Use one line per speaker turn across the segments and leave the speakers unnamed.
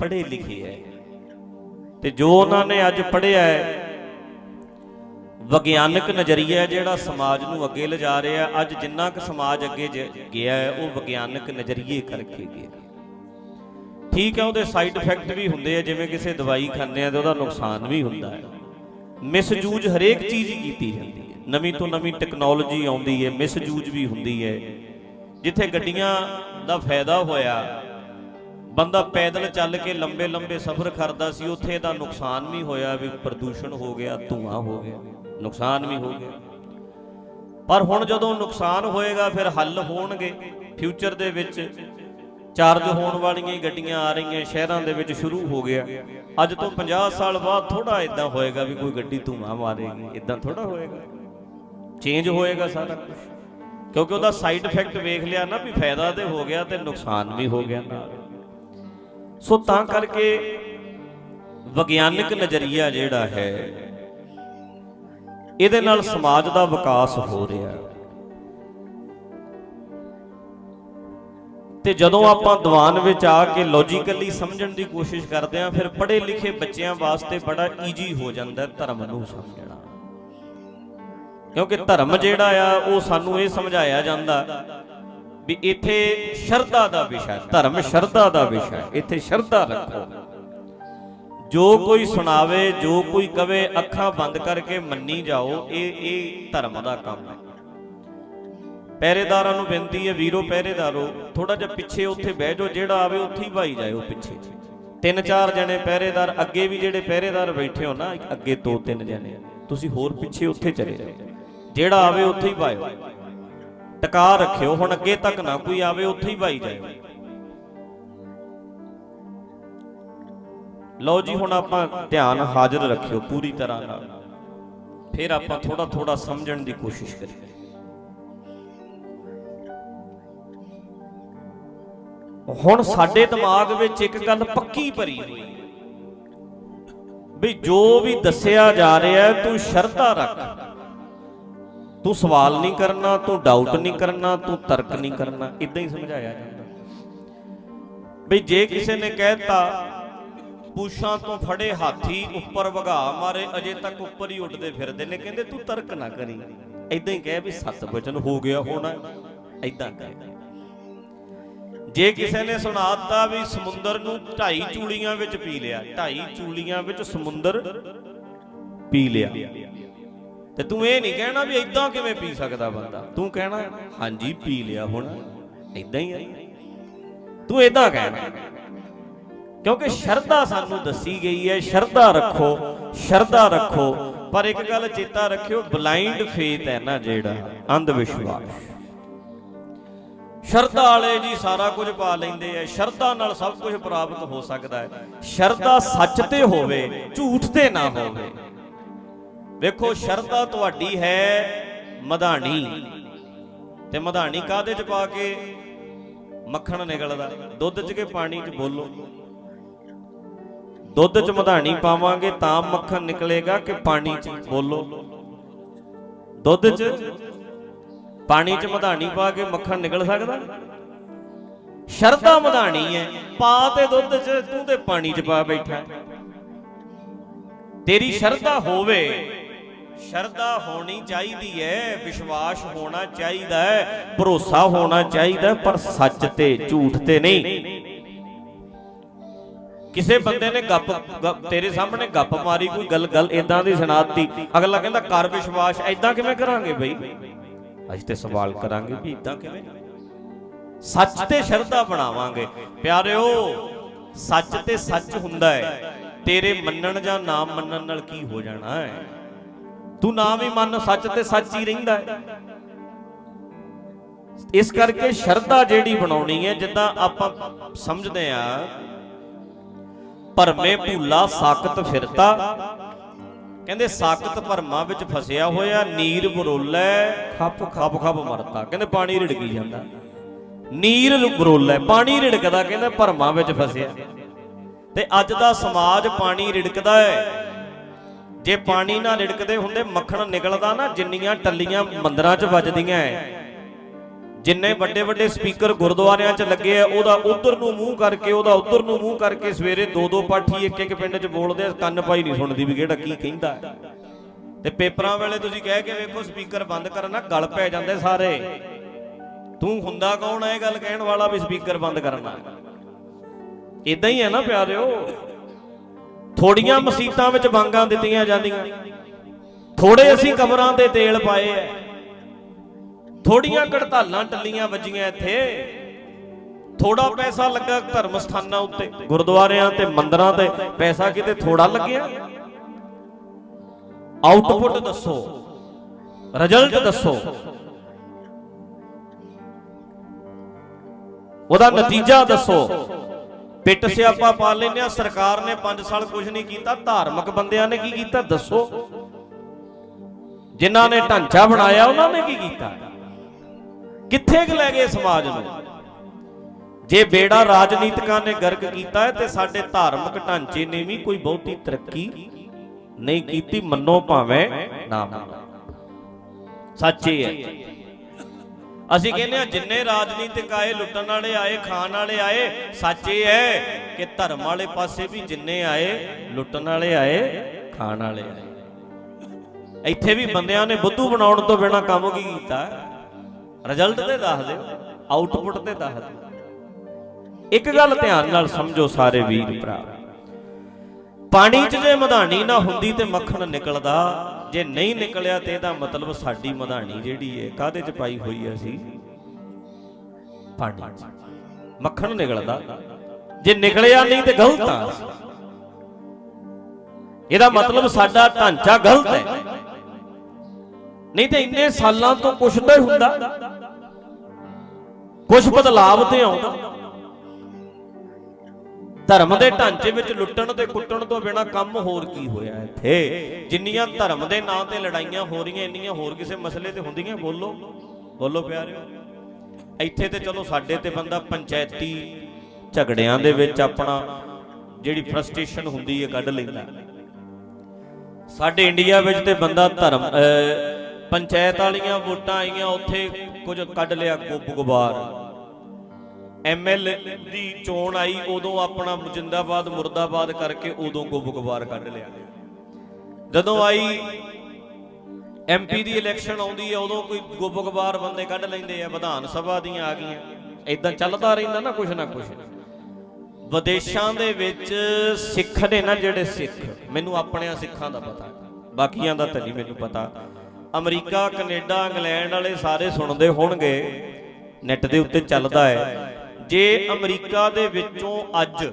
ਪੜ੍ਹੇ ਲਿਖੇ ਹੈ। ਤੇ ਜੋ ਉਹਨਾਂ ਨੇ ਅੱਜ ਪੜ੍ਹਿਆ ਹੈ, ਵਿਗਿਆਨਕ ਨਜ਼ਰੀਆ ਜਿਹੜਾ ਸਮਾਜ ਨੂੰ ਅੱਗੇ ਲਿਜਾ ਰਿਹਾ, ਅੱਜ ਜਿੰਨਾ ਕੁ ਸਮਾਜ ਅੱਗੇ ਜ- ਗਿਆ ਹੈ, ਉਹ ਵਿਗਿਆਨਕ ਨਜ਼ਰੀਏ ਕਰਕੇ ਗਿਆ ਠੀਕ ਹੈ, ਉਹਦੇ ਸਾਈਡ ਇਫੈਕਟ ਵੀ ਹੁੰਦੇ ਆ, ਜਿਵੇਂ ਕਿਸੇ ਦਵਾਈ ਖਾਂਦੇ ਆ ਤੇ ਉਹਦਾ ਨੁਕਸਾਨ ਵੀ ਹੁੰਦਾ ਹੈ। ਮਿਸਯੂਜ ਹਰੇਕ ਚੀਜ਼ ਹੀ ਕੀਤੀ ਜਾਂਦੀ ਹੈ। ਨਵੀਂ ਤੋਂ ਨਵੀਂ ਟੈਕਨੋਲੋਜੀ ਆਉਂਦੀ ਹੈ, ਮਿਸਯੂਜ ਵੀ ਹੁੰਦੀ ਹੈ। ਜਿੱਥੇ ਗੱਡੀਆਂ ਦਾ ਫਾਇਦਾ ਹੋਇਆ ਬੰਦਾ ਪੈਦਲ ਚੱਲ ਕੇ ਲੰਬੇ ਲੰਬੇ ਸਫ਼ਰ ਕਰਦਾ ਸੀ, ਉੱਥੇ ਇਹਦਾ ਨੁਕਸਾਨ ਵੀ ਹੋਇਆ ਵੀ ਪ੍ਰਦੂਸ਼ਣ ਹੋ ਗਿਆ, ਧੂਆਂ ਹੋ ਗਿਆ, ਨੁਕਸਾਨ ਵੀ ਹੋ ਗਿਆ। ਪਰ ਹੁਣ ਜਦੋਂ ਨੁਕਸਾਨ ਹੋਏਗਾ, ਫਿਰ ਹੱਲ ਹੋਣਗੇ। ਫਿਊਚਰ ਦੇ ਵਿੱਚ ਚਾਰਜ ਹੋਣ ਵਾਲੀਆਂ ਗੱਡੀਆਂ ਆ ਰਹੀਆਂ, ਸ਼ਹਿਰਾਂ ਦੇ ਵਿੱਚ ਸ਼ੁਰੂ ਹੋ ਗਿਆ। ਅੱਜ ਤੋਂ 50 ਸਾਲ ਬਾਅਦ ਥੋੜਾ ਇਦਾਂ ਹੋਏਗਾ ਵੀ ਕੋਈ ਗੱਡੀ ਧੂਆਂ ਮਾਰੇਗੀ ਇਦਾਂ ਥੋੜਾ ਹੋਏਗਾ। ਚੇਂਜ ਹੋਏਗਾ ਸਾਰਾ ਕੁਝ ਕਿਉਂਕਿ ਉਹਦਾ ਸਾਈਡ ਇਫੈਕਟ ਵੇਖ ਲਿਆ ਨਾ ਵੀ ਫਾਇਦਾ ਤੇ ਹੋ ਗਿਆ ਤੇ ਨੁਕਸਾਨ ਵੀ ਹੋ ਗਿਆ ਨਾਲ। ਸੋ ਤਾਂ ਕਰਕੇ ਵਿਗਿਆਨਕ ਨਜ਼ਰੀਆ ਜਿਹੜਾ ਹੈ, ਇਹਦੇ ਨਾਲ ਸਮਾਜ ਦਾ ਵਿਕਾਸ ਹੋ ਰਿਹਾ ਤੇ ਜਦੋਂ ਆਪਾਂ ਦੀਵਾਨ ਵਿੱਚ ਆ ਕੇ ਲੌਜੀਕਲੀ ਸਮਝਣ ਦੀ ਕੋਸ਼ਿਸ਼ ਕਰਦੇ ਆਂ ਫਿਰ ਪੜ੍ਹੇ ਲਿਖੇ ਬੱਚਿਆਂ ਵਾਸਤੇ ਬੜਾ ਈਜੀ ਹੋ ਜਾਂਦਾ ਧਰਮ ਨੂੰ ਸਮਝਣਾ। ਕਿਉਂਕਿ ਧਰਮ ਜਿਹੜਾ ਆ, ਉਹ ਸਾਨੂੰ ਇਹ ਸਮਝਾਇਆ ਜਾਂਦਾ ਵੀ ਇੱਥੇ ਸ਼ਰਧਾ ਦਾ ਵਿਸ਼ਾ ਧਰਮ ਸ਼ਰਧਾ ਦਾ ਵਿਸ਼ਾ ਇੱਥੇ ਸ਼ਰਧਾ ਰੱਖੋ। ਜੋ ਕੋਈ ਸੁਣਾਵੇ, ਜੋ ਕੋਈ ਕਵੇ, ਅੱਖਾਂ ਬੰਦ ਕਰਕੇ ਮੰਨੀ ਜਾਓ, ਇਹ ਇਹ ਧਰਮ ਦਾ ਕੰਮ ਹੈ। ਪਹਿਰੇਦਾਰਾਂ ਨੂੰ ਬੇਨਤੀ ਹੈ, ਵੀਰੋ, ਪਹਿਰੇਦਾਰੋ ਥੋੜਾ ਜਿਹਾ ਪਿੱਛੇ ਉੱਥੇ ਬਹਿ ਜਾਓ, ਜਿਹੜਾ ਆਵੇ ਉੱਥੇ ਹੀ ਭਾਈ ਜਾਇਓ ਪਿੱਛੇ। ਤਿੰਨ ਚਾਰ ਜਣੇ ਪਹਿਰੇਦਾਰ, ਅੱਗੇ ਵੀ ਜਿਹੜੇ ਪਹਿਰੇਦਾਰ ਬੈਠੇ ਹੋ ਨਾ, ਅੱਗੇ ਦੋ ਤਿੰਨ ਜਣੇ ਤੁਸੀਂ ਹੋਰ ਪਿੱਛੇ ਉੱਥੇ ਚਲੇ ਜਾਓ। ਜਿਹੜਾ ਆਵੇ ਉੱਥੇ ਹੀ ਭਾਇਓ। ਟਕਾ ਰੱਖਿਓ, ਹੁਣ ਅੱਗੇ ਤੱਕ ਨਾ ਕੋਈ ਆਵੇ, ਉੱਥੇ ਹੀ ਭਾਈ ਜਾਇਓ। ਲਓ ਜੀ, ਹੁਣ ਆਪਾਂ ਧਿਆਨ ਹਾਜ਼ਰ ਰੱਖਿਓ ਪੂਰੀ ਤਰ੍ਹਾਂ ਨਾਲ। ਫਿਰ ਆਪਾਂ ਥੋੜਾ ਥੋੜਾ ਸਮਝਣ ਦੀ ਕੋਸ਼ਿਸ਼ ਕਰੀਏ। ਹੁਣ ਸਾਡੇ ਦਿਮਾਗ ਵਿੱਚ ਇੱਕ ਗੱਲ ਪੱਕੀ ਭਰੀ ਹੋਈ ਵੀ ਜੋ ਵੀ ਦੱਸਿਆ ਜਾ ਰਿਹਾ ਤੂੰ ਸ਼ਰਧਾ ਰੱਖ। ਤੂੰ ਸਵਾਲ ਨਹੀਂ ਕਰਨਾ, ਤੂੰ ਡਾਊਟ ਨਹੀਂ ਕਰਨਾ, ਤੂੰ ਤਰਕ ਨਹੀਂ ਕਰਨਾ। ਇਦਾਂ ਹੀ ਸਮਝਾਇਆ ਜਾਂਦਾ। ਵੀ ਜੇ ਕਿਸੇ ਨੇ ਕਹਿਤਾ, ਪੂਛਾਂ ਤੋਂ ਫੜੇ ਹਾਥੀ, ਉੱਪਰ ਵਗਾ ਮਾਰੇ, ਅਜੇ ਤੱਕ ਉੱਪਰ ਹੀ ਉੱਡਦੇ ਫਿਰਦੇ ਨੇ, ਕਹਿੰਦੇ ਤੂੰ ਤਰਕ ਨਾ ਕਰੀ। ਇਦਾਂ ਹੀ ਕਹਿ ਵੀ ਸਤ ਵਚਨ ਹੋ ਗਿਆ ਹੋਣਾ। ਇਦਾਂ ਕਹਿ। ਜੇ ਕਿਸੇ ਨੇ ਸੁਣਾਤਾ ਵੀ ਸਮੁੰਦਰ ਨੂੰ ਢਾਈ ਚੂੜੀਆਂ ਵਿੱਚ ਪੀ ਲਿਆ, ਢਾਈ ਚੂੜੀਆਂ ਵਿੱਚ ਸਮੁੰਦਰ ਪੀ ਲਿਆ। ਤੇ ਤੂੰ ਇਹ ਨਹੀਂ ਕਹਿਣਾ ਵੀ ਇਦਾਂ ਕਿਵੇਂ ਪੀ ਸਕਦਾ ਬੰਦਾ। ਤੂੰ ਕਹਿਣਾ, ਹਾਂਜੀ, ਪੀ ਲਿਆ ਹੁਣ। ਇਦਾਂ ਹੀ ਹੈ ਤੂੰ ਇਦਾਂ ਕਹਿਣਾ। ਕਿਉਂਕਿ ਸ਼ਰਧਾ ਸਾਨੂੰ ਦੱਸੀ ਗਈ ਹੈ, ਸ਼ਰਧਾ ਰੱਖੋ ਸ਼ਰਧਾ ਰੱਖੋ। ਪਰ ਇੱਕ ਗੱਲ ਚੇਤਾ ਰੱਖਿਓ ਬਲਾਈਂਡ ਫੇਥ ਹੈ ਨਾ ਜਿਹੜਾ ਅੰਧ ਵਿਸ਼ਵਾਸ ਸ਼ਰਧਾ ਵਾਲੇ ਜੀ ਸਾਰਾ ਕੁਝ ਪਾ ਲੈਂਦੇ ਆ। ਸ਼ਰਧਾ ਨਾਲ ਸਭ ਕੁਝ ਪ੍ਰਾਪਤ ਹੋ ਸਕਦਾ ਹੈ। ਸ਼ਰਧਾ ਸੱਚ ਤੇ ਹੋਵੇ, ਝੂਠ ਤੇ ਨਾ ਹੋਵੇ। ਵੇਖੋ ਸ਼ਰਧਾ ਤੁਹਾਡੀ ਹੈ ਮਧਾਣੀ। ਤੇ ਮਧਾਣੀ ਕਾਦੇ ਚ ਪਾ ਕੇ? ਮੱਖਣ ਨਿਕਲਦਾ ਦੁੱਧ ਚ ਕੇ ਪਾਣੀ ਚ ਬੋਲੋ? ਦੁੱਧ ਚ ਮਧਾਣੀ ਪਾਵਾਂਗੇ ਤਾਂ ਮੱਖਣ ਨਿਕਲੇਗਾ ਕਿ ਪਾਣੀ ਚ ਬੋਲੋ? ਦੁੱਧ ਚ ਪਾਣੀ ਚ ਮਧਾਣੀ ਪਾ ਕੇ ਮੱਖਣ ਨਿਕਲ ਸਕਦਾ? ਸ਼ਰਧਾ ਮਧਾਣੀ ਹੈ। ਪਾ ਤੇ ਦੁੱਧ ਚ ਤੂੰ ਤੇ ਪਾਣੀ ਚ ਪਾ ਬੈਠਾ। ਤੇਰੀ ਸ਼ਰਧਾ ਹੋਵੇ। ਸ਼ਰਧਾ ਹੋਣੀ ਚਾਹੀਦੀ ਹੈ, ਵਿਸ਼ਵਾਸ ਹੋਣਾ ਚਾਹੀਦਾ ਹੈ, ਭਰੋਸਾ ਹੋਣਾ ਚਾਹੀਦਾ ਪਰ ਸੱਚ ਤੇ ਝੂਠ ਤੇ ਨਹੀਂ। ਕਿਸੇ ਬੰਦੇ ਨੇ ਗੱਪ, ਗੱਪ- ਤੇਰੇ ਸਾਹਮਣੇ ਗੱਪ ਮਾਰੀ, ਕੋਈ ਗੱਲ ਗੱਲ ਇਦਾਂ ਦੀ ਸੁਣਾਤੀ, ਅਗਲਾ ਕਹਿੰਦਾ, ਕਰ ਵਿਸ਼ਵਾਸ ਐਦਾਂ ਕਿਵੇਂ ਕਰਾਂਗੇ ਬਈ? ਅੱਜ ਤੇ ਸਵਾਲ ਕਰਾਂਗੇ ਵੀ ਇਦਾਂ ਕਿਵੇਂ ਸੱਚ ਤੇ ਸ਼ਰਧਾ ਬਣਾਵਾਂਗੇ। ਪਿਆਰਿਓ, ਸੱਚ ਤੇ ਸੱਚ ਹੁੰਦਾ ਹੈ। ਤੇਰੇ ਮੰਨਣ ਜਾਂ ਨਾ ਮੰਨਣ ਨਾਲ ਕੀ ਹੋ ਜਾਣਾ ਹੈ? ਤੂੰ ਨਾ ਵੀ ਮੰਨ, ਸੱਚ ਤੇ ਸੱਚ ਹੀ ਰਹਿੰਦਾ ਹੈ। ਇਸ ਕਰਕੇ ਸ਼ਰਧਾ ਜਿਹੜੀ ਬਣਾਉਣੀ ਹੈ, ਜਿੱਦਾਂ ਆਪਾਂ ਸਮਝਦੇ ਆ ਭਰਮੇ ਭੂਲਾ ਸਾਕਤ ਫਿਰਤਾ। ਕਹਿੰਦੇ ਸਾਕਤ ਭਰਮਾਂ ਵਿੱਚ ਫਸਿਆ ਹੋਇਆ, ਨੀਰ ਬਰੋਲੇ, ਖੱਪ ਖੱਪ ਖੱਪ ਮਰਦਾ ਕਹਿੰਦੇ ਪਾਣੀ ਰਿੜਕੀ ਜਾਂਦਾ। ਨੀਰ ਬਰੋਲੇ, ਪਾਣੀ ਰਿੜਕਦਾ, ਕਹਿੰਦੇ ਭਰਮਾਂ ਵਿੱਚ ਫਸਿਆ। ਤੇ ਅੱਜ ਦਾ ਸਮਾਜ ਪਾਣੀ ਰਿੜਕਦਾ ਹੈ। ਜੇ ਪਾਣੀ ਨਾ ਲਿੜਕਦੇ ਹੁੰਦੇ, ਮੱਖਣ ਨਿਕਲਦਾ ਨਾ, ਜਿੰਨੀਆਂ ਟੱਲੀਆਂ ਮੰਦਰਾਂ 'ਚ ਵੱਜਦੀਆਂ ਐ। ਜਿੰਨੇ ਵੱਡੇ ਵੱਡੇ ਸਪੀਕਰ ਗੁਰਦੁਆਰਿਆਂ 'ਚ ਲੱਗੇ ਆ ਉਹਦਾ ਉਧਰ ਨੂੰ ਮੂੰਹ ਕਰਕੇ, ਉਹਦਾ ਉਧਰ ਨੂੰ ਮੂੰਹ ਕਰਕੇ ਸਵੇਰੇ ਦੋ ਦੋ ਪਾਠੀ ਇੱਕ ਇੱਕ ਪਿੰਡ 'ਚ ਬੋਲਦੇ ਆ ਕੰਨ ਪਾਈ ਨਹੀਂ ਸੁਣਦੀ ਵੀ ਕਿਹੜਾ ਕੀ ਕਹਿੰਦਾ ਤੇ ਪੇਪਰਾਂ ਵੇਲੇ ਤੁਸੀਂ ਕਹਿ ਕੇ ਵੇਖੋ, ਸਪੀਕਰ ਬੰਦ ਕਰਨਾ ਗਲ ਪੈ ਜਾਂਦੇ ਸਾਰੇ। ਤੂੰ ਹੁੰਦਾ ਕੌਣ ਹੈ ਇਹ ਗੱਲ ਕਹਿਣ ਵਾਲਾ ਵੀ ਸਪੀਕਰ ਬੰਦ ਕਰਨਾ। ਇਦਾਂ ਹੀ ਹੈ ਨਾ ਪਿਆਰਿਓ। ਥੋੜੀਆਂ ਮਸੀਤਾਂ ਵਿੱਚ ਵਾਂਗਾਂ ਦਿੱਤੀਆਂ ਜਾਂਦੀਆਂ। ਥੋੜੇ ਅਸੀਂ ਕਬਰਾਂ ਤੇ ਤੇਲ ਪਾਏ ਐ। ਥੋੜੀਆਂ ਕੜਤਾਲਾਂ ਟੱਲੀਆਂ ਵੱਜੀਆਂ ਇੱਥੇ। ਥੋੜਾ ਪੈਸਾ ਲੱਗਾ ਧਰਮ ਸਥਾਨਾਂ ਉੱਤੇ, ਗੁਰਦੁਆਰਿਆਂ ਤੇ, ਮੰਦਰਾਂ ਤੇ। ਪੈਸਾ ਕਿਤੇ ਥੋੜਾ ਲੱਗਿਆ? ਆਊਟਪੁੱਟ ਦੱਸੋ। ਰਿਜ਼ਲਟ ਦੱਸੋ। ਉਹਦਾ ਨਤੀਜਾ ਦੱਸੋ। ਪਿੱਟ ਸਿਆਪਾ ਪਾ ਲੈਨੇ ਆ ਸਰਕਾਰ ਨੇ 5 ਸਾਲ ਕੁਝ ਨਹੀਂ ਕੀਤਾ ਧਾਰਮਿਕ ਬੰਦਿਆਂ ਨੇ ਕੀ ਕੀਤਾ? ਦੱਸੋ। ਜਿਨ੍ਹਾਂ ਨੇ ਢਾਂਚਾ ਬਣਾਇਆ ਉਹਨਾਂ ਨੇ ਕੀ ਕੀਤਾ? ਕਿੱਥੇ ਕੁ ਲੈ ਗਏ ਸਮਾਜ ਨੂੰ? ਜੇ ਬੇੜਾ ਰਾਜਨੀਤਿਕਾਂ ਨੇ ਗਰਕ ਕੀਤਾ ਹੈ ਤੇ ਸਾਡੇ ਧਾਰਮਿਕ ਢਾਂਚੇ ਨੇ ਵੀ ਕੋਈ ਬਹੁਤੀ ਤਰੱਕੀ ਨਹੀਂ ਕੀਤੀ ਮੰਨੋ ਭਾਵੇਂ ਨਾ ਮੰਨੋ। ਸੱਚੇ ਹੈ। ਅਸੀਂ ਕਹਿੰਦੇ ਆ ਜਿੰਨੇ ਰਾਜਨੀਤਿਕ ਆਏ, ਲੁੱਟਣ ਵਾਲੇ ਆਏ, ਖਾਣ ਵਾਲੇ ਆਏ, ਸੱਚ ਇਹ ਹੈ ਕਿ ਧਰਮ ਵਾਲੇ ਪਾਸੇ ਵੀ ਜਿੰਨੇ ਆਏ, ਲੁੱਟਣ ਵਾਲੇ ਆਏ, ਖਾਣ ਵਾਲੇ ਆਏ। ਇੱਥੇ ਵੀ ਬੰਦਿਆਂ ਨੇ ਬੁੱਧੂ ਬਣਾਉਣ ਤੋਂ ਬਿਨਾ ਕੰਮ ਕੀ ਕੀਤਾ? ਰਿਜ਼ਲਟ ਤੇ ਦੱਸ ਦਿਓ ਆਊਟਪੁੱਟ ਤੇ ਦੱਸ ਦਿਓ। ਇੱਕ ਗੱਲ ਧਿਆਨ ਨਾਲ ਸਮਝੋ ਸਾਰੇ ਵੀਰ ਭਰਾ। ਪਾਣੀ 'ਚ ਜੇ ਮਧਾਣੀ ਨਾ ਹੁੰਦੀ ਤੇ ਮੱਖਣ ਨਿਕਲਦਾ। ਜੇ ਨਹੀਂ ਨਿਕਲਿਆ ਤੇ ਇਹਦਾ ਮਤਲਬ ਸਾਡੀ ਮਧਾਣੀ ਜਿਹੜੀ ਹੈ ਕਾਦੇ 'ਚ ਪਾਈ ਹੋਈ ਹੈ ਅਸੀਂ? ਪਾਣੀ 'ਚ। ਮੱਖਣ ਨਿਕਲਦਾ। ਜੇ ਨਿਕਲਿਆ ਨਹੀਂ ਤੇ ਗਲਤ ਆ। ਇਹਦਾ ਮਤਲਬ ਸਾਡਾ ਢਾਂਚਾ ਗਲਤ ਹੈ। ਨਹੀਂ ਤੇ ਇੰਨੇ ਸਾਲਾਂ ਤੋਂ ਕੁਛ ਤਾਂ ਹੁੰਦਾ। ਕੁਛ ਬਦਲਾਵ ਤੇ ਆਉਂਦਾ। ਧਰਮ ਦੇ ਢਾਂਚੇ ਵਿੱਚ ਲੁੱਟਣ ਤੇ ਕੁੱਟਣ ਤੋਂ ਬਿਨਾ ਕੰਮ ਹੋਰ ਕੀ ਹੋਇਆ ਇੱਥੇ? ਜਿੰਨੀਆਂ ਧਰਮ ਦੇ ਨਾਂ ਤੇ ਲੜਾਈਆਂ ਹੋ ਰਹੀਆਂ ਇੰਨੀਆਂ ਹੋਰ ਕਿਸੇ ਮਸਲੇ ਤੇ ਹੁੰਦੀਆਂ? ਬੋਲੋ। ਬੋਲੋ ਪਿਆਰਿਓ। ਇੱਥੇ ਤੇ ਚਲੋ ਸਾਡੇ ਤੇ ਬੰਦਾ ਪੰਚਾਇਤੀ ਝਗੜਿਆਂ ਦੇ ਵਿੱਚ ਆਪਣਾ ਜਿਹੜੀ ਫਰਸਟ੍ਰੇਸ਼ਨ ਹੁੰਦੀ ਹੈ ਕੱਢ ਲੈਂਦਾ। ਸਾਡੇ ਇੰਡੀਆ ਵਿੱਚ ਤੇ ਬੰਦਾ ਧਰਮ ਅਹ, ਪੰਚਾਇਤ ਵਾਲੀਆਂ ਵੋਟਾਂ ਆਈਆਂ ਉੱਥੇ ਕੁਝ ਕੱਢ ਲਿਆ ਗੁੱਬ ਗੁਬਾਰ ਐਮਐਲ ਦੀ ਚੋਣ ਆਈ, ਉਦੋਂ ਆਪਣਾ ਜਿੰਦਾਬਾਦ, ਮੁਰਦਾਬਾਦ ਕਰਕੇ ਉਦੋਂ ਗੁੱਬ ਗੁਬਾਰ ਕੱਢ ਲਿਆ। ਜਦੋਂ ਆਈ ਐਮਪੀ ਦੀ ਇਲੈਕਸ਼ਨ ਆਉਂਦੀ ਹੈ, ਉਦੋਂ ਕੋਈ ਗੁੱਬ ਗੁਬਾਰ ਬੰਦੇ ਕੱਢ ਲੈਂਦੇ ਆ, ਵਿਧਾਨ ਸਭਾ ਦੀਆਂ ਆ ਗਈਆਂ। ਇਦਾਂ ਚੱਲਦਾ ਰਹਿੰਦਾ ਨਾ ਕੁਛ ਨਾ ਕੁਛ। ਵਿਦੇਸ਼ਾਂ ਦੇ ਵਿੱਚ ਸਿੱਖ ਨੇ ਨਾ ਜਿਹੜੇ ਸਿੱਖ, ਮੈਨੂੰ ਆਪਣਿਆਂ ਸਿੱਖਾਂ ਦਾ ਪਤਾ। ਬਾਕੀਆਂ ਦਾ ਤਾਂ ਨਹੀਂ ਮੈਨੂੰ ਪਤਾ। ਅਮਰੀਕਾ, ਕੈਨੇਡਾ, ਇੰਗਲੈਂਡ ਵਾਲੇ ਸਾਰੇ ਸੁਣਦੇ ਹੋਣਗੇ, ਨੈਟ ਦੇ ਉੱਤੇ ਚੱਲਦਾ ਹੈ। ਜੇ ਅਮਰੀਕਾ ਦੇ ਵਿੱਚੋਂ ਅੱਜ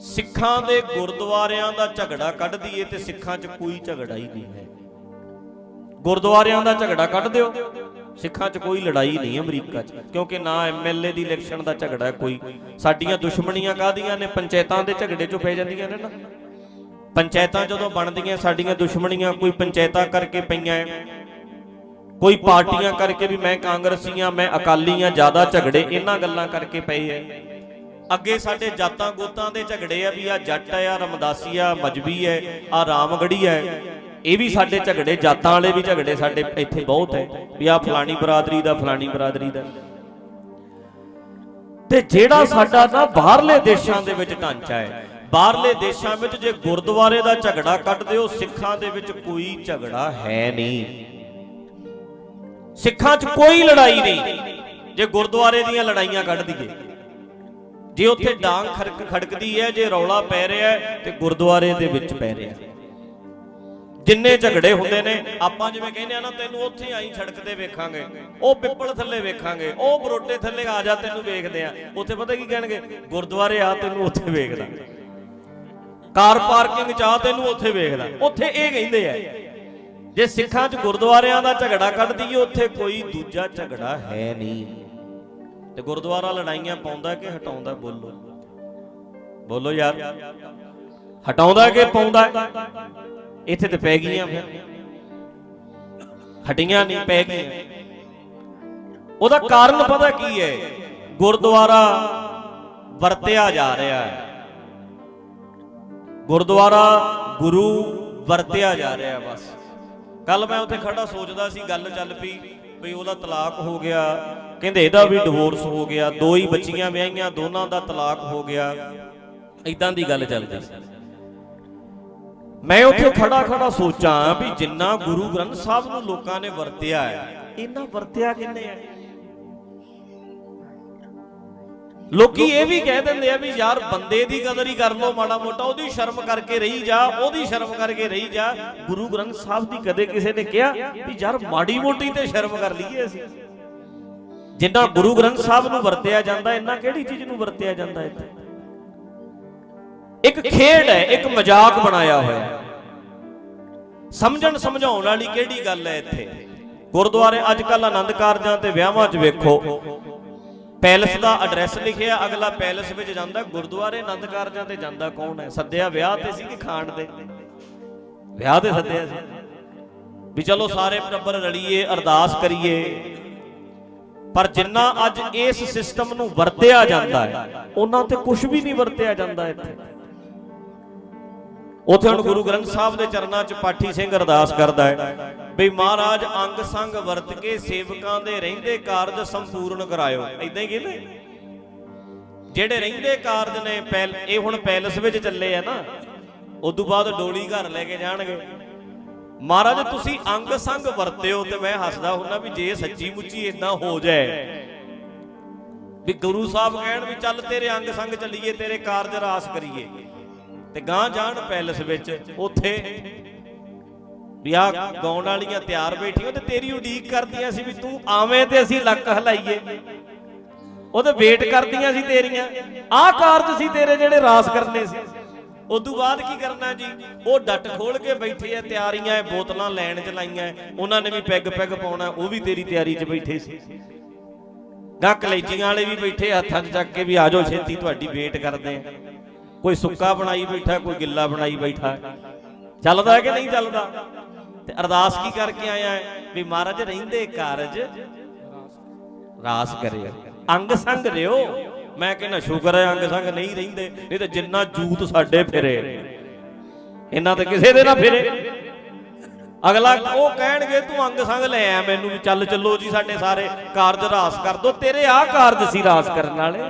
ਸਿੱਖਾਂ ਦੇ ਗੁਰਦੁਆਰਿਆਂ ਦਾ ਝਗੜਾ ਕੱਢ ਦਈਏ ਤੇ ਸਿੱਖਾਂ 'ਚ ਕੋਈ ਝਗੜਾ ਹੀ ਨਹੀਂ ਹੈ। ਗੁਰਦੁਆਰਿਆਂ ਦਾ ਝਗੜਾ ਕੱਢ ਦਿਓ। ਸਿੱਖਾਂ 'ਚ ਕੋਈ ਲੜਾਈ ਨਹੀਂ ਅਮਰੀਕਾ 'ਚ, ਕਿਉਂਕਿ ਨਾ ਐਮਐਲਏ ਦੀ ਇਲੈਕਸ਼ਨ ਦਾ ਝਗੜਾ ਕੋਈ। ਸਾਡੀਆਂ ਦੁਸ਼ਮਣੀਆਂ ਕਾਹਦੀਆਂ ਨੇ? ਪੰਚਾਇਤਾਂ ਦੇ ਝਗੜੇ 'ਚੋਂ ਪੈ ਜਾਂਦੀਆਂ ਨੇ ਨਾ। ਪੰਚਾਇਤਾਂ ਜਦੋਂ ਬਣਦੀਆਂ, ਸਾਡੀਆਂ ਦੁਸ਼ਮਣੀਆਂ ਕੋਈ ਪੰਚਾਇਤਾਂ ਕਰਕੇ ਪਈਆਂ ਐ। ਕੋਈ ਪਾਰਟੀਆਂ ਕਰਕੇ ਵੀ ਮੈਂ ਕਾਂਗਰਸੀ ਆ ਮੈਂ ਅਕਾਲੀ ਆ ਜ਼ਿਆਦਾ ਝਗੜੇ, ਇਹਨਾਂ ਗੱਲਾਂ ਕਰਕੇ ਪਏ ਐ ਅੱਗੇ ਸਾਡੇ ਜਾਤਾਂ ਗੋਤਾਂ ਦੇ ਝਗੜੇ ਆ ਵੀ ਆ ਜੱਟ ਆ ਰਮਦਾਸੀ ਆ ਮਜਬੀ ਐ ਆ ਰਾਮਗੜੀ ਐ ਇਹ ਵੀ ਸਾਡੇ ਝਗੜੇ, ਜਾਤਾਂ ਵਾਲੇ ਵੀ ਝਗੜੇ ਸਾਡੇ ਇੱਥੇ ਬਹੁਤ ਐ ਵੀ ਆ ਫਲਾਣੀ ਬਰਾਦਰੀ ਦਾ, ਫਲਾਣੀ ਬਰਾਦਰੀ ਦਾ। ਤੇ ਜਿਹੜਾ ਸਾਡਾ ਨਾ ਬਾਹਰਲੇ ਦੇਸ਼ਾਂ ਦੇ ਵਿੱਚ ਢਾਂਚਾ ਹੈ, ਬਾਹਰਲੇ ਦੇਸ਼ਾਂ ਵਿੱਚ ਜੇ ਗੁਰਦੁਆਰੇ ਦਾ ਝਗੜਾ ਕੱਢ ਦਿਓ ਸਿੱਖਾਂ ਦੇ ਵਿੱਚ ਕੋਈ ਝਗੜਾ ਹੈ ਨਹੀਂ। ਸਿੱਖਾਂ 'ਚ ਕੋਈ ਲੜਾਈ ਨਹੀਂ। ਜੇ ਗੁਰਦੁਆਰੇ ਦੀਆਂ ਲੜਾਈਆਂ ਕੱਢ ਦਈਏ। ਜੇ ਉੱਥੇ ਡਾਂਗ ਖੜਕ ਖੜਕਦੀ ਹੈ, ਜੇ ਰੌਲਾ ਪੈ ਰਿਹਾ ਤੇ ਗੁਰਦੁਆਰੇ ਦੇ ਵਿੱਚ ਪੈ ਰਿਹਾ ਜਿੰਨੇ ਝਗੜੇ ਹੁੰਦੇ ਨੇ, ਆਪਾਂ ਜਿਵੇਂ ਕਹਿੰਦੇ ਆ ਨਾ, ਤੈਨੂੰ ਉੱਥੇ ਆਈ ਸੜਕ ਤੇ ਵੇਖਾਂਗੇ। ਉਹ ਪਿੱਪਲ ਥੱਲੇ ਵੇਖਾਂਗੇ, ਉਹ ਬਰੋਟੇ ਥੱਲੇ ਆ ਜਾ, ਤੈਨੂੰ ਵੇਖਦੇ ਆ। ਉੱਥੇ ਪਤਾ ਕੀ ਕਹਿਣਗੇ? ਗੁਰਦੁਆਰੇ ਆ, ਤੈਨੂੰ ਉੱਥੇ ਵੇਖਦਾ। ਕਾਰ ਪਾਰਕਿੰਗ ਚ ਆ, ਤੈਨੂੰ ਉੱਥੇ ਵੇਖਦਾ। ਉੱਥੇ ਇਹ ਕਹਿੰਦੇ ਆ ਜੇ ਸਿੱਖਾਂ 'ਚ ਗੁਰਦੁਆਰਿਆਂ ਦਾ ਝਗੜਾ ਕੱਢ ਦਈਏ ਉੱਥੇ ਕੋਈ ਦੂਜਾ ਝਗੜਾ ਹੈ ਨਹੀਂ। ਤੇ ਗੁਰਦੁਆਰਾ ਲੜਾਈਆਂ ਪਾਉਂਦਾ ਕਿ ਹਟਾਉਂਦਾ? ਬੋਲੋ। ਬੋਲੋ ਯਾਰ। ਹਟਾਉਂਦਾ ਕਿ ਪਾਉਂਦਾ? ਇੱਥੇ ਤੇ ਪੈ ਗਈਆਂ ਫਿਰ। ਹਟੀਆਂ ਨਹੀਂ, ਪੈ ਗਈਆਂ। ਉਹਦਾ ਕਾਰਨ ਪਤਾ ਕੀ ਹੈ? ਗੁਰਦੁਆਰਾ ਵਰਤਿਆ ਜਾ ਰਿਹਾ ਹੈ। ਗੁਰਦੁਆਰਾ ਗੁਰੂ ਵਰਤਿਆ ਜਾ ਰਿਹਾ ਬਸ। ਕੱਲ ਮੈਂ ਉੱਥੇ ਖੜਾ ਸੋਚਦਾ ਸੀ, ਗੱਲ ਚੱਲ ਪਈ ਵੀ ਉਹਦਾ ਤਲਾਕ ਹੋ ਗਿਆ। ਕਹਿੰਦੇ ਇਹਦਾ ਵੀ ਡਿਵੋਰਸ ਹੋ ਗਿਆ, ਦੋ ਹੀ ਬੱਚੀਆਂ ਵਿਆਹੀਆਂ, ਦੋਨਾਂ ਦਾ ਤਲਾਕ ਹੋ ਗਿਆ। ਇਦਾਂ ਦੀ ਗੱਲ ਚੱਲਦੀ ਸੀ ਮੈਂ ਉੱਥੇ ਖੜਾ ਖੜਾ ਸੋਚਾਂ ਵੀ ਜਿੰਨਾ ਗੁਰੂ ਗ੍ਰੰਥ ਸਾਹਿਬ ਨੂੰ ਲੋਕਾਂ ਨੇ ਵਰਤਿਆ ਹੈ, ਇਹਨਾਂ ਵਰਤਿਆ ਕਿੰਨੇ ਹੈ ਲੋਕੀ ਇਹ ਵੀ ਕਹਿ ਦਿੰਦੇ ਆ ਵੀ ਯਾਰ ਬੰਦੇ ਦੀ ਕਦਰ ਹੀ ਕਰ ਲੋ ਮਾੜਾ ਮੋਟਾ, ਉਹਦੀ ਸ਼ਰਮ ਕਰਕੇ ਰਹੀ ਜਾ, ਉਹਦੀ ਸ਼ਰਮ ਕਰਕੇ ਰਹੀ ਜਾ। ਗੁਰੂ ਗ੍ਰੰਥ ਸਾਹਿਬ ਦੀ ਕਦੇ ਕਿਸੇ ਨੇ ਕਿਹਾ ਵੀ ਯਾਰ ਮਾੜੀ ਮੋਟੀ ਤੇ ਸ਼ਰਮ ਕਰ ਲਈਏ ਅਸੀਂ। ਜਿੰਨਾ ਗੁਰੂ ਗ੍ਰੰਥ ਸਾਹਿਬ ਨੂੰ ਵਰਤਿਆ ਜਾਂਦਾ, ਇੰਨਾ ਕਿਹੜੀ ਚੀਜ਼ ਨੂੰ ਵਰਤਿਆ ਜਾਂਦਾ ਇੱਥੇ? ਇੱਕ ਖੇਡ ਹੈ, ਇੱਕ ਮਜ਼ਾਕ ਬਣਾਇਆ ਹੋਇਆ। ਸਮਝਣ ਸਮਝਾਉਣ ਵਾਲੀ ਕਿਹੜੀ ਗੱਲ ਹੈ ਇੱਥੇ? ਗੁਰਦੁਆਰੇ ਅੱਜ ਕੱਲ ਆਨੰਦ ਕਾਰਜਾਂ ਤੇ ਵਿਆਹਾਂ 'ਚ ਵੇਖੋ ਪੈਲਸ ਦਾ ਐਡਰੈਸ ਲਿਖਿਆ, ਅਗਲਾ ਪੈਲਸ ਵਿੱਚ ਜਾਂਦਾ, ਗੁਰਦੁਆਰੇ ਆਨੰਦ ਕਾਰਜਾਂ ਤੇ ਜਾਂਦਾ ਕੌਣ ਹੈ? ਸੱਦਿਆ ਵਿਆਹ ਤੇ ਸੀ ਕਿ ਖਾਣ ਦੇ? ਵਿਆਹ ਤੇ ਸੱਦਿਆ ਸੀ। ਵੀ ਚਲੋ ਸਾਰੇ ਟੱਬਰ ਰਲੀਏ, ਅਰਦਾਸ ਕਰੀਏ। ਪਰ ਜਿੰਨਾ ਅੱਜ ਇਸ ਸਿਸਟਮ ਨੂੰ ਵਰਤਿਆ ਜਾਂਦਾ ਹੈ, ਉਹਨਾਂ ਤੇ ਕੁਝ ਵੀ ਨਹੀਂ ਵਰਤਿਆ ਜਾਂਦਾ ਇੱਥੇ। ਉਥੇ ਹੁਣ ਗੁਰੂ ਗ੍ਰੰਥ ਸਾਹਿਬ ਦੇ ਚਰਨਾਂ 'ਚ ਪਾਠੀ ਸਿੰਘ ਅਰਦਾਸ ਕਰਦਾ ਹੈ। ਵੀ ਮਹਾਰਾਜ ਅੰਗ ਸੰਗ ਵਰਤ ਕੇ ਸੇਵਕਾਂ ਦੇ ਰਹਿੰਦੇ ਕਾਰਜ ਸੰਪੂਰਨ ਕਰਾਇਓ। ਐਦਾਂ ਹੀ ਕਹਿੰਦੇ ਜਿਹੜੇ ਰਹਿੰਦੇ ਕਾਰਜ ਨੇ ਪੈਲ, ਇਹ ਹੁਣ ਪੈਲਸ ਵਿੱਚ ਚੱਲੇ ਆ ਨਾ ਉਸ ਤੋਂ ਬਾਅਦ ਡੋਲੀ ਘਰ ਲੈ ਕੇ ਜਾਣਗੇ। ਮਹਾਰਾਜ, ਤੁਸੀਂ ਅੰਗ ਸੰਗ ਵਰਤਿਓ ਤੇ ਮੈਂ ਹੱਸਦਾ ਹੁੰਦਾ ਵੀ ਜੇ ਸੱਚੀ ਮੁੱਚੀ ਇਦਾਂ ਹੋ ਜਾਏ। ਵੀ ਗੁਰੂ ਸਾਹਿਬ ਕਹਿਣ ਵੀ ਚੱਲ ਤੇਰੇ ਅੰਗ ਸੰਗ ਚੱਲੀਏ, ਤੇਰੇ ਕਾਰਜ ਰਾਸ ਕਰੀਏ। ਤੇ ਗਾਂ ਜਾਣ ਪੈਲਸ ਵਿੱਚ, ਉੱਥੇ ਵੀ ਆ ਗਾਉਣ ਵਾਲੀਆਂ ਤਿਆਰ ਬੈਠੀਆਂ ਤੇ ਤੇਰੀ ਉਡੀਕ ਕਰਦੀਆਂ ਸੀ ਵੀ ਤੂੰ ਆਵੇਂ ਤੇ ਅਸੀਂ ਲੱਕ ਹਲਾਈਏ। ਉਹ ਤੇ ਵੇਟ ਕਰਦੀਆਂ ਸੀ ਤੇਰੀਆਂ। ਆਹ ਕਾਰਜ ਸੀ ਤੇਰੇ ਜਿਹੜੇ ਰਾਸ ਕਰਨੇ ਸੀ। ਉਦੋਂ ਬਾਅਦ ਕੀ ਕਰਨਾ ਜੀ? ਉਹ ਡੱਟ ਖੋਲ ਕੇ ਬੈਠੇ ਆ, ਤਿਆਰੀਆਂ ਐ, ਬੋਤਲਾਂ ਲੈਣ ਚ ਲਾਈਆਂ ਉਹਨਾਂ ਨੇ ਵੀ ਪੈਗ ਪੈਗ ਪਾਉਣਾ, ਉਹ ਵੀ ਤੇਰੀ ਤਿਆਰੀ 'ਚ ਬੈਠੇ ਸੀ। ਗਾ ਕਲੇਜੀਆਂ ਵਾਲੇ ਵੀ ਬੈਠੇ, ਹੱਥਾਂ 'ਚ ਚੱਕ ਕੇ ਵੀ ਆਜੋ ਛੇਤੀ, ਤੁਹਾਡੀ ਵੇਟ ਕਰਦੇ ਆ। ਕੋਈ ਸੁੱਕਾ ਬਣਾਈ ਬੈਠਾ, ਕੋਈ ਗਿੱਲਾ ਬਣਾਈ ਬੈਠਾ। ਚੱਲਦਾ ਕਿ ਨਹੀਂ ਚੱਲਦਾ? ਤੇ ਅਰਦਾਸ ਕੀ ਕਰਕੇ ਆਇਆ ਹੈ? ਵੀ ਮਹਾਰਾਜ ਰਹਿੰਦੇ ਕਾਰਜ ਰਾਸ ਕਰਿਓ। ਅੰਗ ਸੰਗ ਰਿਓ। ਮੈਂ ਕਹਿੰਦਾ, ਸ਼ੁਕਰ ਹੈ ਅੰਗ ਸੰਗ ਨਹੀਂ ਰਹਿੰਦੇ। ਨਹੀਂ ਤਾਂ ਜਿੰਨਾ ਜੂਤ ਸਾਡੇ ਫਿਰੇ। ਇਹਨਾਂ ਤੇ ਕਿਸੇ ਦੇ ਨਾ ਫਿਰੇ। ਅਗਲਾ ਉਹ ਕਹਿਣਗੇ, ਤੂੰ ਅੰਗ ਸੰਗ ਲੈ ਆ ਮੈਨੂੰ ਵੀ ਚੱਲ ਚੱਲੋ ਜੀ ਸਾਡੇ ਸਾਰੇ ਕਾਰਜ ਰਾਸ ਕਰ ਦੋ। ਤੇਰੇ ਆਹ ਕਾਰਜ ਸੀ ਰਾਸ ਕਰਨ ਵਾਲੇ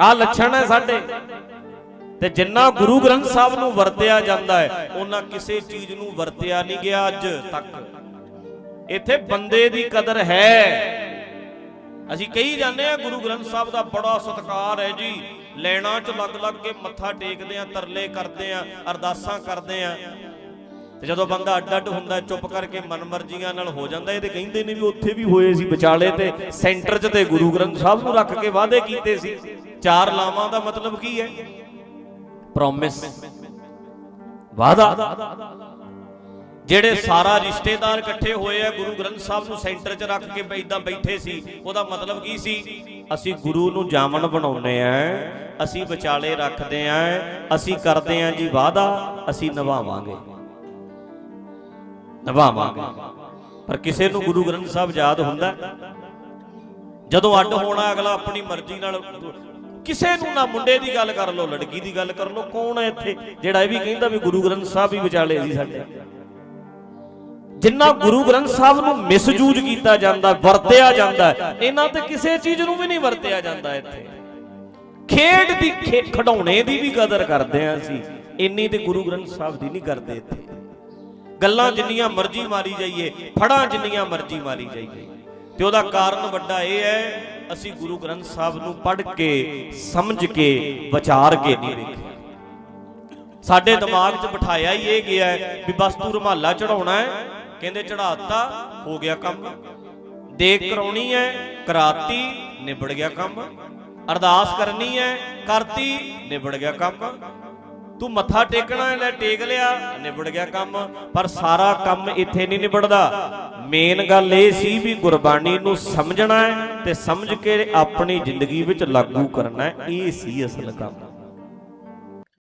ਆਹ ਲੱਛਣ ਹੈ ਸਾਡੇ। ਤੇ ਜਿੰਨਾ ਗੁਰੂ ਗ੍ਰੰਥ ਸਾਹਿਬ ਨੂੰ ਵਰਤਿਆ ਜਾਂਦਾ ਹੈ, ਉਹਨਾਂ ਕਿਸੇ ਚੀਜ਼ ਨੂੰ ਵਰਤਿਆ ਨਹੀਂ ਗਿਆ ਅੱਜ ਤੱਕ। ਇੱਥੇ ਬੰਦੇ ਦੀ ਕਦਰ ਹੈ। ਅਸੀਂ ਕਹੀ ਜਾਂਦੇ ਆ ਗੁਰੂ ਗ੍ਰੰਥ ਸਾਹਿਬ ਦਾ ਬੜਾ ਸਤਿਕਾਰ ਹੈ ਜੀ। ਲੈਣਾ ਚ ਲੱਗ ਲੱਗ ਕੇ ਮੱਥਾ ਟੇਕਦੇ ਆ ਤਰਲੇ ਕਰਦੇ ਆ ਅਰਦਾਸਾਂ ਕਰਦੇ ਆ ਤੇ ਜਦੋਂ ਬੰਦਾ ਅੱਡ ਅੱਡ ਹੁੰਦਾ, ਚੁੱਪ ਕਰਕੇ ਮਨਮਰਜ਼ੀਆਂ ਨਾਲ ਹੋ ਜਾਂਦਾ, ਇਹ ਤੇ ਕਹਿੰਦੇ ਨੇ ਵੀ ਉੱਥੇ ਵੀ ਹੋਏ ਸੀ ਵਿਚਾਲੇ ਤੇ ਸੈਂਟਰ 'ਚ ਤੇ ਗੁਰੂ ਗ੍ਰੰਥ ਸਾਹਿਬ ਨੂੰ ਰੱਖ ਕੇ ਵਾਅਦੇ ਕੀਤੇ ਸੀ। ਚਾਰ ਲਾਵਾਂ ਦਾ ਮਤਲਬ ਕੀ ਹੈ? ਪ੍ਰੋਮਿਸ ਵਾਦਾ ਜਿਹੜੇ ਸਾਰਾ ਰਿਸ਼ਤੇਦਾਰ ਇਕੱਠੇ ਹੋਏ ਆ, ਗੁਰੂ ਗ੍ਰੰਥ ਸਾਹਿਬ ਨੂੰ ਸੈਂਟਰ 'ਚ ਰੱਖ ਕੇ ਇਦਾਂ ਬੈਠੇ ਸੀ, ਉਹਦਾ ਮਤਲਬ ਕੀ ਸੀ? ਅਸੀਂ ਗੁਰੂ ਨੂੰ ਜਾਮਨ ਬਣਾਉਨੇ ਆ, ਅਸੀਂ ਵਿਚਾਲੇ ਰੱਖਦੇ ਆ, ਅਸੀਂ ਕਰਦੇ ਆ ਜੀ ਵਾਦਾ ਅਸੀਂ ਨਿਭਾਵਾਂਗੇ। ਨਿਭਾਵਾਂਗੇ। ਪਰ ਕਿਸੇ ਨੂੰ ਗੁਰੂ ਗ੍ਰੰਥ ਸਾਹਿਬ ਯਾਦ ਹੁੰਦਾ? ਜਦੋਂ ਅੱਡ ਹੋਣਾ, ਅਗਲਾ ਆਪਣੀ ਮਰਜ਼ੀ ਨਾਲ ਕਿਸੇ ਨੂੰ ਨਾ ਮੁੰਡੇ ਦੀ ਗੱਲ ਕਰ ਲਓ, ਲੜਕੀ ਦੀ ਗੱਲ ਕਰ ਲਓ, ਕੌਣ ਹੈ ਇੱਥੇ? ਜਿਹੜਾ ਇਹ ਵੀ ਕਹਿੰਦਾ ਵੀ ਗੁਰੂ ਗ੍ਰੰਥ ਸਾਹਿਬ ਹੀ ਵਿਚਾਲੇ ਸੀ ਸਾਡੇ। ਜਿੰਨਾ ਗੁਰੂ ਗ੍ਰੰਥ ਸਾਹਿਬ ਨੂੰ ਮਿਸਯੂਜ ਕੀਤਾ ਜਾਂਦਾ, ਵਰਤਿਆ ਜਾਂਦਾ, ਇਹਨਾਂ ਤੇ ਕਿਸੇ ਚੀਜ਼ ਨੂੰ ਵੀ ਨਹੀਂ ਵਰਤਿਆ ਜਾਂਦਾ ਇੱਥੇ। ਖੇਡ ਦੀ ਖਡਾਉਣੇ ਦੀ ਵੀ ਕਦਰ ਕਰਦੇ ਆ ਅਸੀਂ। ਇੰਨੀ ਤੇ ਗੁਰੂ ਗ੍ਰੰਥ ਸਾਹਿਬ ਦੀ ਨਹੀਂ ਕਰਦੇ ਇੱਥੇ। ਗੱਲਾਂ ਜਿੰਨੀਆਂ ਮਰਜ਼ੀ ਮਾਰੀ ਜਾਈਏ, ਫੜਾਂ ਜਿੰਨੀਆਂ ਮਰਜ਼ੀ ਮਾਰੀ ਜਾਈਏ। ਤੇ ਉਹਦਾ ਕਾਰਨ ਵੱਡਾ ਇਹ ਹੈ, ਅਸੀਂ ਗੁਰੂ ਗ੍ਰੰਥ ਸਾਹਿਬ ਨੂੰ ਪੜ੍ਹ ਕੇ, ਸਮਝ ਕੇ, ਵਿਚਾਰ ਕੇ ਨਹੀਂ ਵੇਖਿਆ। ਸਾਡੇ ਦਿਮਾਗ 'ਚ ਬਿਠਾਇਆ ਹੀ ਇਹ ਗਿਆ ਵੀ ਬਸ ਤੂੰ ਰੁਮਾਲਾ ਚੜਾਉਣਾ ਹੈ, ਕਹਿੰਦੇ ਚੜਾਤਾ ਹੋ ਗਿਆ ਕੰਮ। ਦੇਖ ਕਰਾਉਣੀ ਹੈ, ਕਰਾਤੀ, ਨਿਬੜ ਗਿਆ ਕੰਮ। ਅਰਦਾਸ ਕਰਨੀ ਹੈ, ਕਰਤੀ, ਨਿਬੜ ਗਿਆ ਕੰਮ। ਤੂੰ ਮੱਥਾ ਟੇਕਣਾ ਲੈ ਟੇਕ ਲਿਆ, ਨਿਬੜ ਗਿਆ ਕੰਮ, ਪਰ ਸਾਰਾ ਕੰਮ ਇੱਥੇ ਨਹੀਂ ਨਿਬੜਦਾ। ਮੇਨ ਗੱਲ ਇਹ ਸੀ ਵੀ ਗੁਰਬਾਣੀ ਨੂੰ ਸਮਝਣਾ ਹੈ ਤੇ ਸਮਝ ਕੇ ਆਪਣੀ ਜ਼ਿੰਦਗੀ ਵਿੱਚ ਲਾਗੂ ਕਰਨਾ ਹੈ। ਇਹ ਸੀ ਅਸਲ ਕੰਮ।